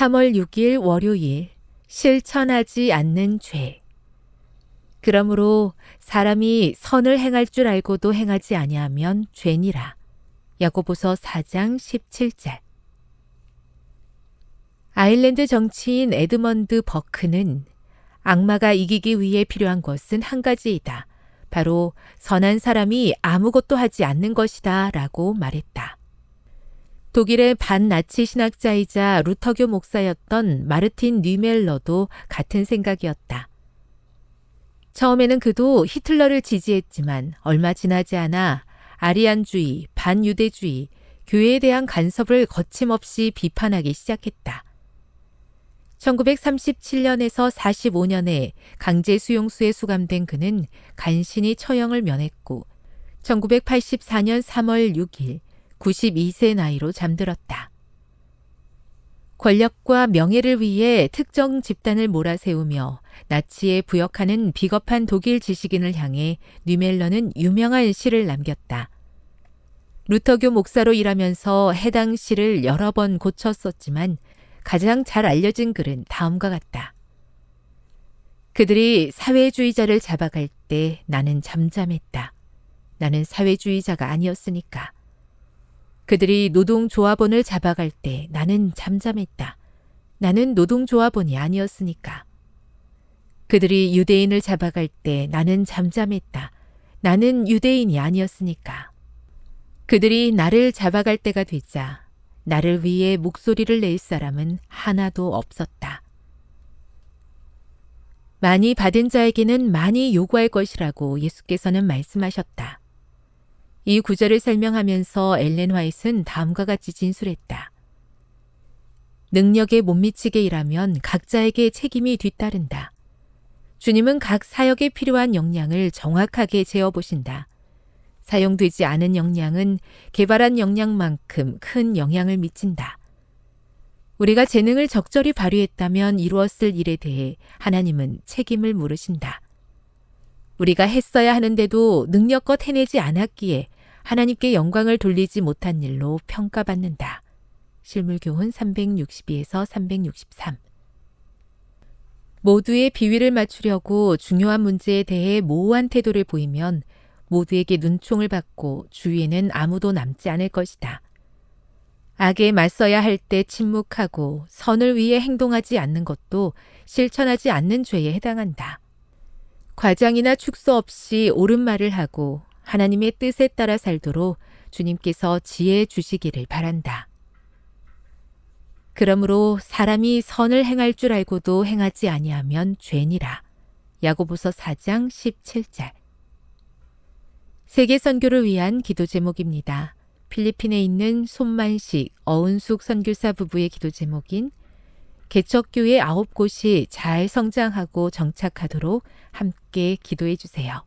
3월 6일 월요일 실천하지 않는 죄. 그러므로 사람이 선을 행할 줄 알고도 행하지 아니하면 죄니라. 야고보서 4장 17절. 아일랜드 정치인 에드먼드 버크는 악마가 이기기 위해 필요한 것은 한 가지이다. 바로 선한 사람이 아무것도 하지 않는 것이다. 라고 말했다. 독일의 반나치 신학자이자 루터교 목사였던 마르틴 뉴멜러도 같은 생각이었다. 처음에는 그도 히틀러를 지지했지만 얼마 지나지 않아 아리안주의, 반유대주의, 교회에 대한 간섭을 거침없이 비판하기 시작했다. 1937년에서 45년에 강제 수용소에 수감된 그는 간신히 처형을 면했고 1984년 3월 6일 92세 나이로 잠들었다. 권력과 명예를 위해 특정 집단을 몰아세우며 나치에 부역하는 비겁한 독일 지식인을 향해 뉴멜러는 유명한 시를 남겼다. 루터교 목사로 일하면서 해당 시를 여러 번 고쳤었지만 가장 잘 알려진 글은 다음과 같다. 그들이 사회주의자를 잡아갈 때 나는 잠잠했다. 나는 사회주의자가 아니었으니까. 그들이 노동조합원을 잡아갈 때 나는 잠잠했다. 나는 노동조합원이 아니었으니까. 그들이 유대인을 잡아갈 때 나는 잠잠했다. 나는 유대인이 아니었으니까. 그들이 나를 잡아갈 때가 되자 나를 위해 목소리를 낼 사람은 하나도 없었다. 많이 받은 자에게는 많이 요구할 것이라고 예수께서는 말씀하셨다. 이 구절을 설명하면서 엘렌 화이트는 다음과 같이 진술했다. 능력에 못 미치게 일하면 각자에게 책임이 뒤따른다. 주님은 각 사역에 필요한 역량을 정확하게 재어보신다. 사용되지 않은 역량은 개발한 역량만큼 큰 영향을 미친다. 우리가 재능을 적절히 발휘했다면 이루었을 일에 대해 하나님은 책임을 물으신다. 우리가 했어야 하는데도 능력껏 해내지 않았기에 하나님께 영광을 돌리지 못한 일로 평가받는다. 실물교훈 362에서 363 모두의 비위를 맞추려고 중요한 문제에 대해 모호한 태도를 보이면 모두에게 눈총을 받고 주위에는 아무도 남지 않을 것이다. 악에 맞서야 할 때 침묵하고 선을 위해 행동하지 않는 것도 실천하지 않는 죄에 해당한다. 과장이나 축소 없이 옳은 말을 하고 하나님의 뜻에 따라 살도록 주님께서 지혜 주시기를 바란다. 그러므로 사람이 선을 행할 줄 알고도 행하지 아니하면 죄니라. 야고보서 4장 17절. 세계 선교를 위한 기도 제목입니다. 필리핀에 있는 손만식, 어은숙 선교사 부부의 기도 제목인 개척교회 아홉 곳이 잘 성장하고 정착하도록 함께 기도해 주세요.